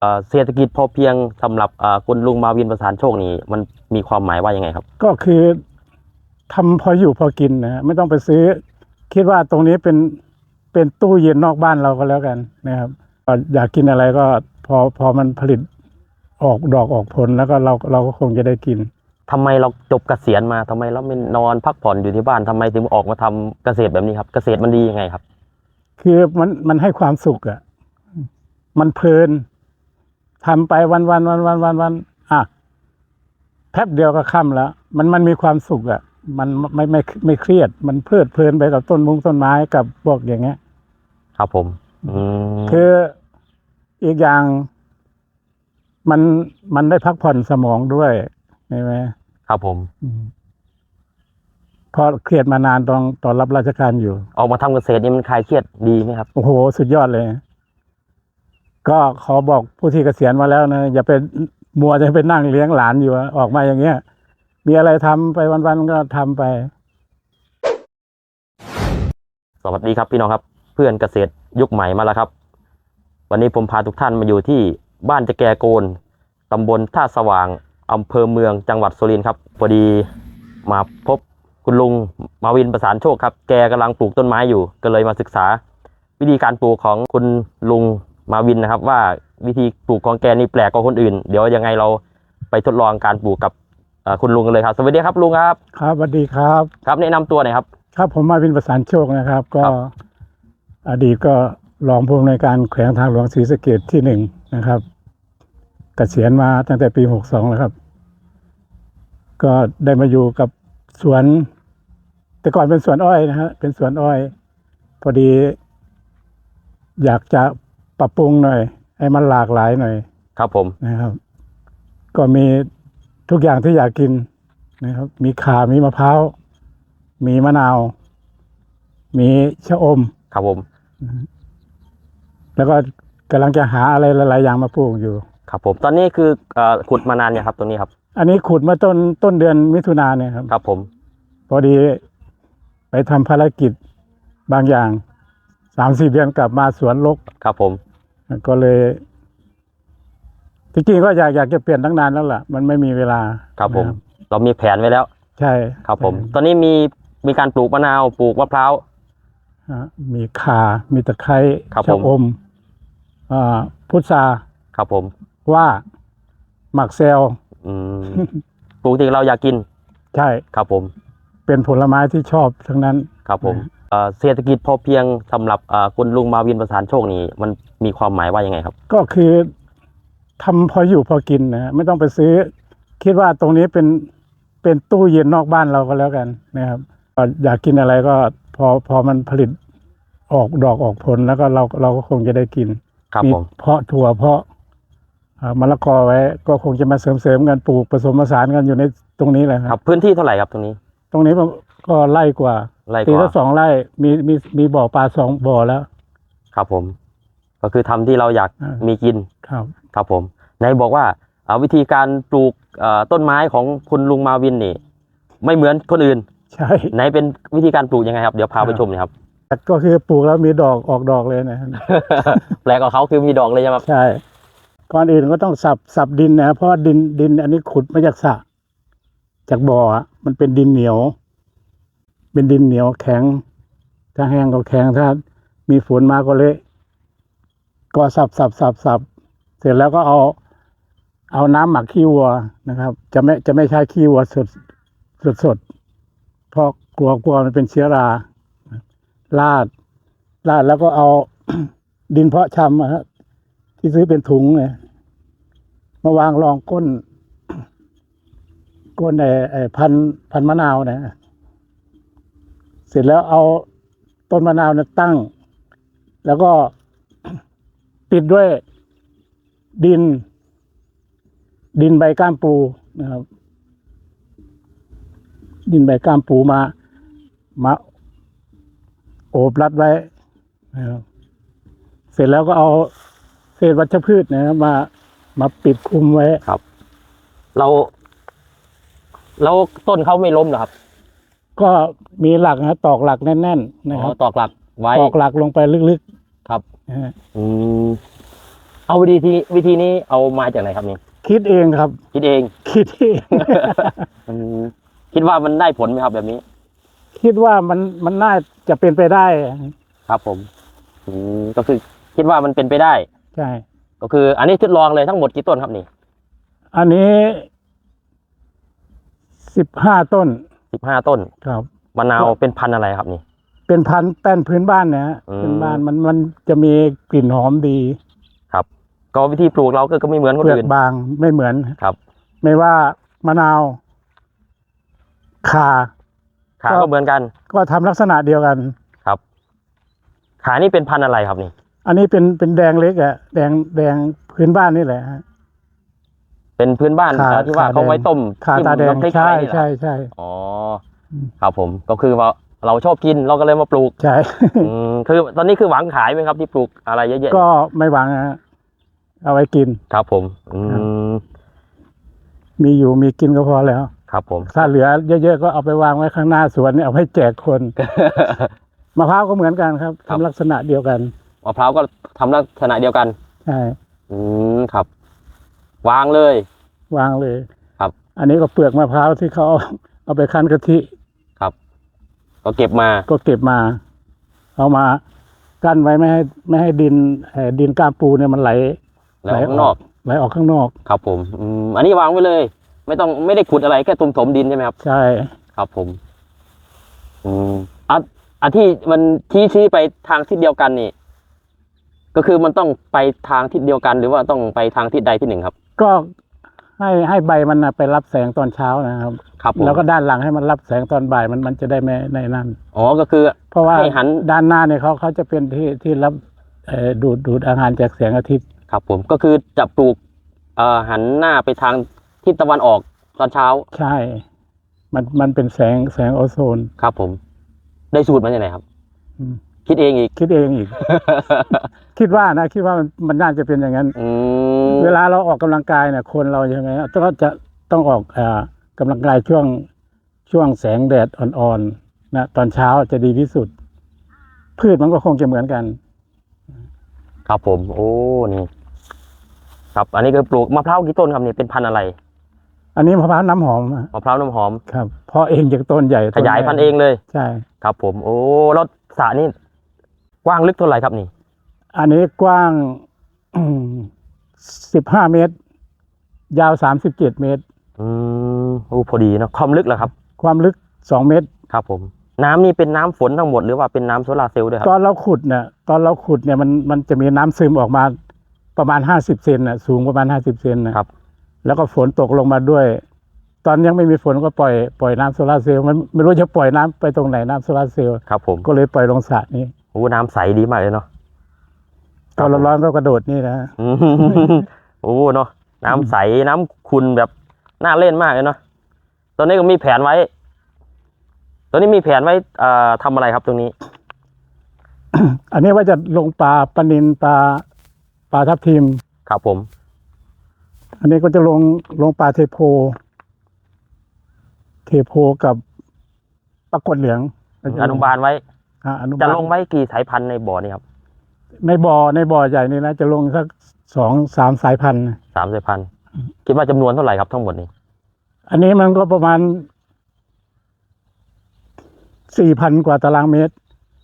เอ่อเศรษฐกิจพอเพียงสำหรับเอ่อคุณลุงมาวินประสานโชคนี้ มันมีความหมายว่ายังไงครับ ก็คือทำพออยู่พอกินนะฮะไม่ต้องไปซื้อ คิดว่าตรงนี้เป็นเป็นตู้เย็นนอกบ้านเราก็แล้วกันนะครับก็อยากกินอะไรก็พอพอมันผลิตออกดอกออกผลแล้วก็เราเราก็คงจะได้กินทำไมเราจบเกษียณมาทำไมเราไม่นอนพักผ่อนอยู่ที่บ้านทำไมถึงออกมาทำเกษตรแบบนี้ครับ เกษตรมันดียังไงครับ คือมันมันให้ความสุขอะ่ะ มันเพลิน ทำไปวันวันวันวันวันวันอะแป๊บเดียวก็ค่ำแล้ว มันมันมีความสุขอะ่ะ มันไม่ไม่ไม่ไม่เครียด มันเพลิดเพลินไปกับต้นมุงต้นไม้กับพวกอย่างเงี้ย ครับผมอืมคืออีกอย่างมันมันได้พักผ่อนสมองด้วยใช่ไหมครับผมอืมเพราะเครียดมานานตอนตอนรับราชการอยู่ ออกมาทำเกษตรนี่มันคลายเครียดดีไหมครับ โอ้โห สุดยอดเลย ก็ขอบอกผู้ที่เกษียณมาแล้วนะอย่าไปมัวจะไปนั่งเลี้ยงหลานอยู่ออกมาอย่างเงี้ย มีอะไรทำไปวันๆก็ทำไป สวัสดีครับพี่น้องครับ เพื่อนเกษตรยุคใหม่มาแล้วครับ วันนี้ผมพาทุกท่านมาอยู่ที่บ้านจะแกโกนตำบลท่าสว่างอำเภอเมืองจังหวัดสุรินทร์ครับพอดีมาพบคุณลุงมาวินประสานโชคครับ แกกำลังปลูกต้นไม้อยู่ ก็เลยมาศึกษา วิธีการปลูกของคุณลุง มาวินนะครับ ว่าวิธีปลูกของแกนี่แปลกกว่าคนอื่น เดี๋ยวยังไงเราไปทดลองการปลูกกับเอ่อคุณลุงกันเลยครับ สวัสดีครับลุงครับ ครับสวัสดีครับ ครับแนะนำตัวหน่อยครับ ครับผมมาวินประสานโชคนะครับ ก็ครับอดีตก็รองผู้อำนวยการแขวงทางหลวงศรีสะเกดที่หนึ่งนะครับเกษียณมาตั้งแต่ปีหกสองแล้วครับ ก็ได้มาอยู่กับสวน แต่ก่อนเป็นสวนอ้อยนะฮะเป็นสวนอ้อย พอดี อยากจะ ปรับปรุงหน่อย ให้มันหลากหลายหน่อยครับผมนะครับ ก็มีทุกอย่างที่อยากกินนะครับ มีข่ามีมะพร้าวมีมะนาว มีชะอม ครับผม แล้วก็กำลังจะหาอะไรหลายๆอย่างมาปลูกอยู่ ครับผมตอนนี้คือเอ่อขุดมานานเนี่ยงครับตรงนี้ครับ อันนี้ขุดเมื่อต้นต้นเดือนมิถุนาเนี่ยครับ ครับผม พอดีไปทำภารกิจบางอย่างสามสี่เดือนกลับมาสวนรกครับผม ก็เลยจริงๆก็อยากอยากจะเปลี่ยนตั้งนานแล้วล่ะ มันไม่มีเวลาครับผมนะเรามีแผนไว้แล้ว ใช่ครับผม ตอนนี้มีมีการปลูกมะนาวปลูกมะพร้าวฮะมีข่ามีตะไคร้ครับชะผมอมอ่าพุทราครับผม ว่าหมักเซลอืมปลูกที่เราอยากกิน ใช่ครับผม เป็นผลไม้ที่ชอบทั้งนั้นครับผม เอ่อเศรษฐกิจพอเพียงสำหรับเอ่อคุณลุงมาวินประสานโชคนี้ มันมีความหมายว่ายังไงครับ ก็คือทำพออยู่พอกินนะฮะไม่ต้องไปซื้อ คิดว่าตรงนี้เป็นเป็นตู้เย็นนอกบ้านเราก็แล้วกันนะครับก็อยากกินอะไรก็พอพอมันผลิตออกดอกออกผลแล้วก็เราเราก็คงจะได้กินครับมีผมเพาะถั่วเพาะเอ่อมะละกอไว้ ก็คงจะมาเสริมเสริมๆกันปลูกผสมผสานกันอยู่ในตรงนี้แหละคครัรับบพื้นที่เท่าไหร่ครับตรงนี้ ตรงนี้มันก็ไล่กว่า ไร่กตีว่าละสองไร่มีมีมีบ่อปลาสองบ่อแล้ว ครับผม ก็คือทำที่เราอยากอ่ามี มีกินครับ ครับผมไหนบอกว่าเอ่อวิธีการปลูกเอ่อต้นไม้ของคุณลุงมาวินนี่ ไม่เหมือนคนอื่น ใช่ ไหนเป็นวิธีการปลูกยังไงครับ เดี๋ยวพาไปครับชมหน่อยครับ ก็คือปลูกแล้วมีดอกออกดอกเลยนะ แปลกกว่าเขาคือมีดอกเลยใช่ไหมครับใช่ ก่อนอื่นก็ต้องสับสับดินนะเพราะว่าดินดิน อันนี้ขุดมาจากสระจากบ่ออะมันเป็นดินเหนียว เป็นดินเหนียวแข็ง ถ้าแห้งก็แข็งถ้า มีฝนมาก็เละก็สับสับสับสับเสร็จแล้วก็เอา เอาน้ำหมักขี้วัวนะครับ จะไม่จะไม่ใช้ขี้วัวสดสดสดเพราะกลัวกลัวมันเป็นเชื้อราลาดลาดแล้วก็เอาดินเพาะชำอะฮะที่ซื้อเป็นถุงเนี่ยมาวางรองก้น ก้นไอ้พันพันมะนาวนะ เสร็จแล้วเอาต้นมะนาวนี่ยตั้ง แล้วก็ปิดด้วยดิน ดินใบก้ามปูนะครับ ดินใบก้ามปูมา มาโอบรัดไว้นะครับเสร็จแล้วก็เอาเศษวัชพืชนะครับมามาปิดคุมไว้เรา แล้วต้นเขาไม่ล้มเหรอครับ ก็มีหลักนะตอกหลักแน่นๆนะคอ๋รัอบตอกหลักไว้ตอกหลักลงไปลึกครับๆนะฮะอืมเอาวิธีวิธีนี้เอามาจากไหนครับนี่คิดเองครับ คิดเอง คิดเองอืมคิดว่ามันได้ผลไหมครับแบบนี้ คิดว่ามันมันน่าจะเป็นไปได้ ครับผมอืมก็คือคิดว่ามันเป็นไปได้ใช่ก็คือ อันนี้ทดลองเลยทั้งหมดกี่ต้นครับนี่ อันนี้สิบห้าต้น สิบห้าต้นครับมะนาวเป็นพันธุ์อะไรครับนี่ เป็นพันธุ์แป้นพื้นบ้านนะฮะอืม พื้นบ้านมันมันจะมีกลิ่นหอมดีครับ ก็วิธีปลูกเราก็ก็ไม่เหมือนคนเปลือกอื่นบางไม่เหมือน ครับไม่ว่ามะนาวขาขาก็ ก็เหมือนกันก็ทำลักษณะเดียวกัน ครับ ขานี่เป็นพันธุ์อะไรครับนี่ อันนี้เป็นเป็นแดงเล็กอะแดงแดงพื้นบ้านนี่แหละฮะ เป็นพื้นบ้านขาเอ่อที่ว่าขาเขาไว้แดงต้มขาจิ้มตาแดงน้ำพริกใช่ไว้นี่เหรอใช่ใช่อ๋ออม ครับผมก็คือว่าเราชอบกินเราก็เลยมาปลูกใช่อืมคือตอนนี้คือหวังขายไหมครับ ที่ปลูกอะไรเยอะๆก็ไม่หวังนะฮะเอาไว้กินครับผม อืมมีอยู่มีกินก็พอแล้ว ครับ ผม ถ้าเหลือเยอะๆก็เอาไปวางไว้ข้างหน้าสวนเนี่ยเอาให้แจกคนมะพร้าวก็เหมือนกันครับครับทำลักษณะเดียวกันมะพร้าวก็ทำลักษณะเดียวกันใช่อืมครับ วางเลย วางเลย ครับ อันนี้ก็เปลือกมะพร้าวที่เขาเอาเอาไปคั้นกะทิครับ ก็เก็บมา ก็เก็บมา เอามากั้นไว้ไม่ให้ไม่ให้ดินเอ่อดินก้ามปูเนี่ยมันไหลแล้วไหลข้างนอก ไหลออกข้างนอก ครับผมอืมอันนี้วางไว้เลย ไม่ต้องไม่ได้ขุดอะไรแค่ตุ่มถมดินใช่ไหมครับ ใช่ ครับผม อืมอะอันที่มันชี้ชี้ไปทางทิศเดียวกันนี่ ก็คือมันต้องไปทางทิศเดียวกัน หรือว่าต้องไปทางทิศใดที่หนึ่งครับ ก็ ให้ให้ใบมันนะไปรับแสงตอนเช้านะครับ ครับผมแล้วก็ด้านหลังให้มันรับแสงตอนบ่ายมันมันจะได้ไม่ในนั่น อ๋อก็คือเพราะว่าให้หันด้านหน้าเนี่ยเขาเขาจะเป็นที่ที่รับเอ่อดูดดูดอาหารจากแสงอาทิตย์ ครับผมก็คือจะปลูกเอ่อหันหน้าไปทางทิศตะวันออกตอนเช้า ใช่ มันมันเป็นแสงแสงโอโซน ครับผม ได้สูตรมาจากไหนครับ อืม คิดเองอีก คิดเองอีก คิดว่านะคิดว่ามันมันน่าจะเป็นอย่างนั้น อืมเวลาเราออกกำลังกายเนี่ยคนเราใช่ไหมก็จะต้องออกเอ่อกำลังกายช่วงช่วงแสงแดดอ่อนๆนะตอนเช้าจะดีที่สุด พืชมันก็คงจะเหมือนกัน ครับผม โอ้นี่ครับ อันนี้คือปลูกมะพร้าวกี่ต้นครับนี่เป็นพันธุ์อะไรอันนี้มะพร้าวน้ำหอมอะมะพร้าวน้ำหอม ครับเพราะเองจากต้นใหญ่ขต้นยายแรกพันธุ์เองเลย ใช่ ครับผม โอ้แล้วสระนี่ กว้างลึกเท่าไหร่ครับนี่ อันนี้กว้างสิบห้าเมตร ยาวสามสิบเจ็ดเมตร อืมโอ้พอดีเนอะความลึกเหรอครับ ความลึกสองเมตร ครับผม น้ำนี่เป็นน้ำฝนทั้งหมดหรือว่าเป็นน้ำโซลาร์เซลล์ด้วยคตรับอนเราขุดเนี่ยตอนเราขุดเนี่ยมันมันจะมีน้ำซึมออกมาประมาณห้าสิบเซนน่ะสูงประมาณห้าสิบเซนนะครับ แล้วก็ฝนตกลงมาด้วย ตอนยังไม่มีฝนก็ปล่อยปล่อยน้ำโซลาร์เซลล์มันไม่รู้จะปล่อยน้ำไปตรงไหนน้ำโซลาร์เซลล์ครับผมก็เลยปล่อยลงสระนี้ โอ้น้ำใสดีมากเลยเนาะตอนร้อนๆก็กระโดดนี่นะอืมโอ้เนาะน้ำใสน้ำขุนแบบน่าเล่นมากเลยเนาะตอนนี้ก็มีแผนไว้ ตอนนี้มีแผนไว้เอ่อทำอะไรครับตรงนี้ อันนี้ว่าจะลงปลาปลานินปลาปลาทับทิมครับผม อันนี้ก็จะลงลงปลาเทโพ เทโพกับปลากดเหลืองอนุบาลไว้ อ่าอนุบาลจะลงไว้กี่สายพันธุ์ในบ่อนี่ครับ ในบ่อในบ่อใหญ่นี่นะจะลงสักสองสามสายพันธุ์ สามสายพันธุ์คิดว่าจำนวนเท่าไหร่ครับทั้งหมดนี้อันนี้มันก็ประมาณสี่พันกว่าตารางเมตร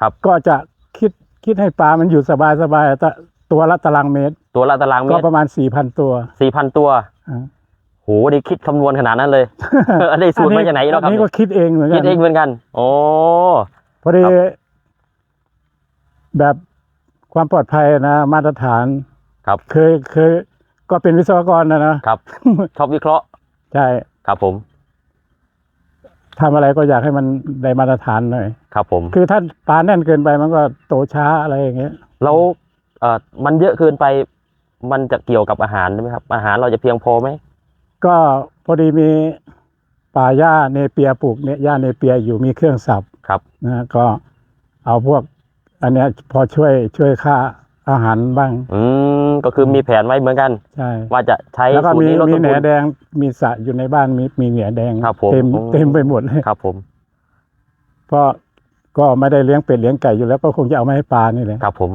ครับ ก็จะคิดคิดให้ปลามันอยู่สบายสบายๆแต่ตัวละตารางเมตร ตัวละตารางเมก็ตรประมาณสี่พันตัวสี่พันตัวอ่า โหได้คิดคำนวณขนาดนั้นเลยได้สูตรมาจากไหนเนาะคอัรับนนี้ก็คิดเองเหมือนกัคิดเองเหมือนกัน โอ้ พอดีครับ แบบความปลอดภัยนะ มาตรฐานครับ เคยเคย ก็เป็นวิศวกรนะนะครับ ชอบวิเคราะห์ใช่ครับผมทำอะไรก็อยากให้มันได้มาตรฐานหน่อยครับผม คือถ้าปลาแน่นเกินไปมันก็โตช้าอะไรอย่างเงี้ยแล้วเอ่อมันเยอะเกินไป มันจะเกี่ยวกับอาหารไหมครับ อาหารเราจะเพียงพอไหมก็พอดีมีป่าหญ้าเนเปียปลูกเนี่ยหญ้าเนเปียอยู่มีเครื่องสับครับนะก็เอาพวก อันเนี้ยพอช่วยช่วยค่าอาหารบ้าง อืมก็คือมีแผนไว้เหมือนกัน ใช่ว่าจะใช้แล้วก็สูตรมีนี้ลดมีต้นแหนทุน แดงมีสระอยู่ในบ้านมีมีแหนแดงครับผมเต็มอืมเต็มไปหมดเลยครับผมเพราะก็ไม่ได้เลี้ยงเป็ดเลี้ยงไก่อยู่แล้วก็คงจะเอามาให้ปลานี่แหละครับผม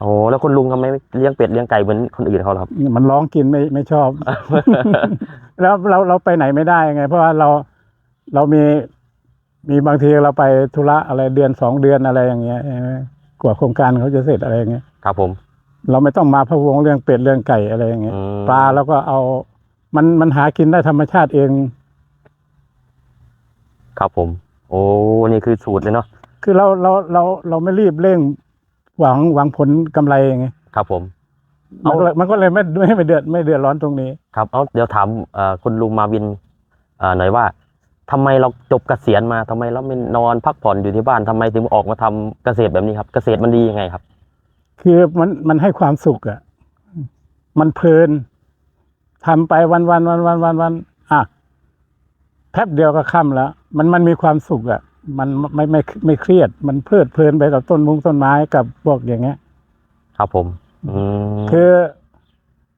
โอ้แล้วคุณลุงทำไมไม่เลี้ยงเป็ดเลี้ยงไก่เหมือนคนอื่นเขาล่ะครับ มันร้องกินไม่ไม่ชอบ แล้วเราเราไปไหนไม่ได้ไง เพราะว่าเราเรามี มีบางทีเราไปธุระอะไรเดือนสองเดือนอะไรอย่างเงี้ยใช่ไหมกว่าโครงการเขาจะเสร็จอะไรอย่างเงี้ยครับผม เราไม่ต้องมาพะวงเรื่องเป็ดเรื่องไก่อะไรอย่างเงี้ยอืม ปลาเราก็เอา มันมันหากินได้ธรรมชาติเอง ครับผม โอ้นี่คือสูตรเลยเนาะคือเราเราเราเราไม่รีบเร่ง หวังหวังผลกำไรไงครับผม มันก็เลยมันก็เลยไม่ไม่ไม่เดือดไม่เดือดร้อนตรงนี้ ครับเอาเดี๋ยวถามเอ่อคุณลุงมาวินเอ่อหน่อยว่า ทำไมเราจบเกษียณมาทำไมเราไม่นอนพักผ่อนอยู่ที่บ้านทำไมถึงออกมาทำเกษตรแบบนี้ครับ เกษตรมันดียังไงครับ คือมันมันให้ความสุขอะมันเพลินทำไปวันวันวันวันวันวันอะแป๊บเดียวก็ค่ำแล้ว มันมันมีความสุขอะมันไม่ไม่ไม่ไม่เครียด มันเพลิดเพลินไปกับต้นมุงต้นไม้กับพวกอย่างเงี้ย ครับผมอืมคือ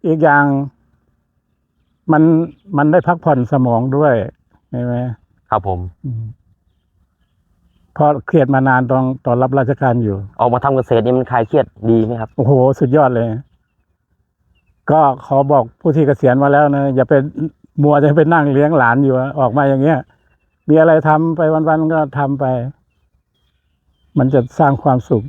อีกอย่าง มันมันได้พักผ่อนสมองด้วยใช่ไหม ครับผมอืมเพราะเครียดมานานตอนตอนรับราชการอยู่ ออกมาทำเกษตรนี่มันคลายเครียดดีไหมครับ โอ้โห สุดยอดเลย ก็ขอบอกผู้ที่เกษียณมาแล้วนะ อย่าไปมัวจะไปนั่งเลี้ยงหลานอยู่อะออกมาอย่างเงี้ย มีอะไรทำไปวันๆก็ทำไป มันจะสร้างความสุข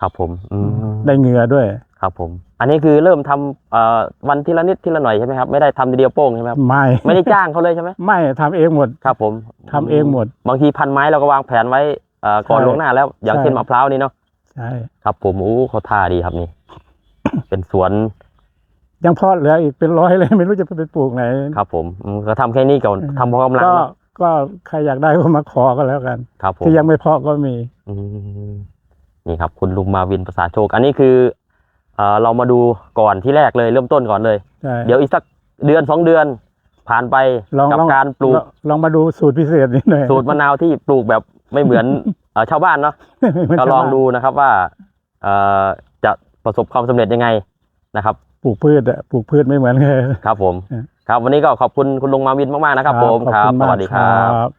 ครับผม อืมได้เหงื่อด้วย ครับผม อันนี้คือเริ่มทำเอ่อวันทีละนิดทีละหน่อยใช่ไหมครับไม่ได้ทำทีเดียวโป้งใช่ไหมครับไม่ไม่ได้จ้างเขาเลยใช่ไหมไม่ทำเองหมดครับผมทำเองหมด บางทีพันไม้เราก็วางแผนไว้เอ่อก่อนใช่ล่วงหน้าแล้ว อย่างใช่เช่นมะพร้าวนี่เนาะใช่ครับผมโอ้เขาท่าดีครับนี่ เป็นสวนยังเพาะเหลืออีกเป็นร้อยเลยไม่รู้จะไปปลูกไหนครับ ผมอืมก็ทำแค่นี้ก่อนทำพอกำลังก็เนอะก็ใครอยากได้ก็มาขอก็แล้วกันครับผมที่ยังไม่เพาะก็มีอืมนี่ครับ คุณลุงมาวินภาษาโชค อันนี้คือ เอ่อเรามาดูก่อนที่แรกเลยเริ่มต้นก่อนเลยใช่เดี๋ยวอีกสักเดือนสองเดือน ผ่านไปลองกับลองการปลูกลองลองมาดูสูตรพิเศษนิดหน่อยสูตรมะนาวที่ปลูกแบบไม่เหมือนเอ่อชาวบ้านเนาะไม่ก็ใช่ลองว่าดูนะครับว่าเอ่อจะประสบความสำเร็จยังไงนะครับ ปลูกพืชอะปลูกพืชไม่เหมือนกันครับผมเออครับวันนี้ก็ขอบคุณคุณลุงมาวินมากๆนะครับ ผมขอครับณสมากวัสดีครับครับ